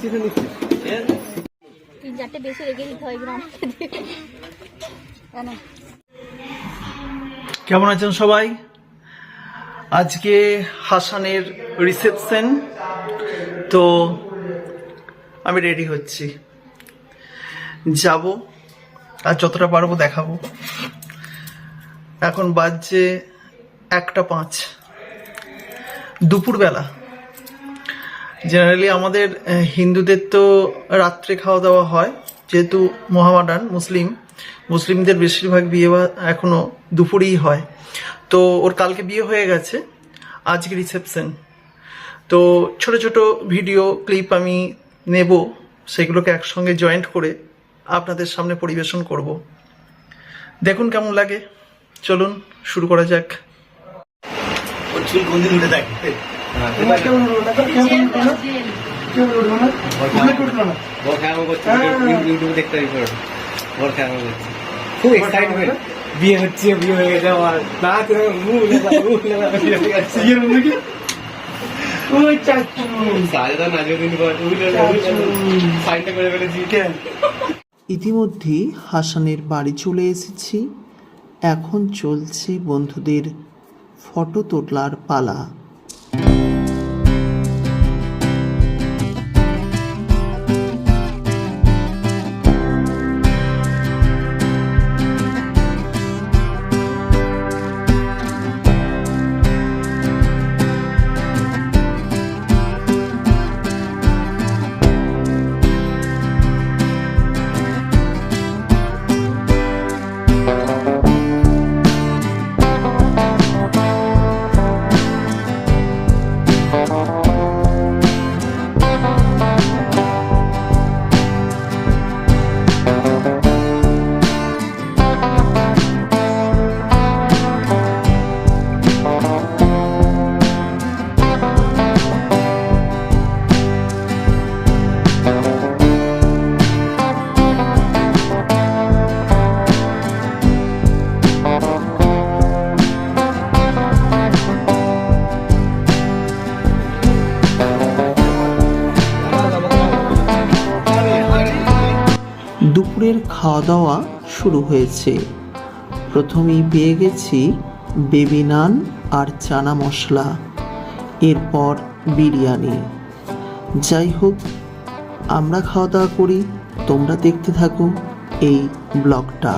তিন চারটে বেশি রেখে দিতে হয় গ্রাম কেন? কেমন আছেন সবাই? আজকে হাসানের রিসেপশন তো আমি রেডি হচ্ছি। যাব আর যতটা পারব দেখাবো। এখন বাজছে একটা পাঁচ। দুপুরবেলা। জেনারেলি আমাদের হিন্দুদের তো রাত্রে খাওয়া দাওয়া হয় যেহেতু মহামাডান মুসলিম। মুসলিমদের বেশিরভাগ বিয়ে বা- এখনও দুপুরেই হয়। তো ওর কালকে বিয়ে হয়ে গেছে আজকে রিসেপশন তো ছোট ছোট ভিডিও ক্লিপ আমি নেব সেগুলোকে একসঙ্গে জয়েন্ট করে আপনাদের সামনে পরিবেশন করব। দেখুন কেমন লাগে। চলুন শুরু করা যাক। চুল কোন উঠে থাকে বর খেয়াল করছে ইউটিউবে দেখতে পারি পরে বর খেয়াল করছে খুব এক্সাইটমেন্ট বিয়ে হচ্ছে বিয়ে গেছে আমার না তুমি মুখ লেলা মুখ লেলা সিয়ের মধ্যে কি সাজদা নাজুদ্দিন সাইনটা করে ফেলেছি ইতিমধ্যেই হাসানের বাড়ি চলে এসেছি। এখন চলছে বন্ধুদের ফটো তোলার পালা। দুপুরের খাওয়া দাওয়া শুরু হয়েছে। প্রথমেই পেয়ে গেছি বেবি নান আর চানা মশলা, এরপর বিরিয়ানি। যাই হোক, আমরা খাওয়া দাওয়া করি, তোমরা দেখতে থাকো এই ব্লগটা।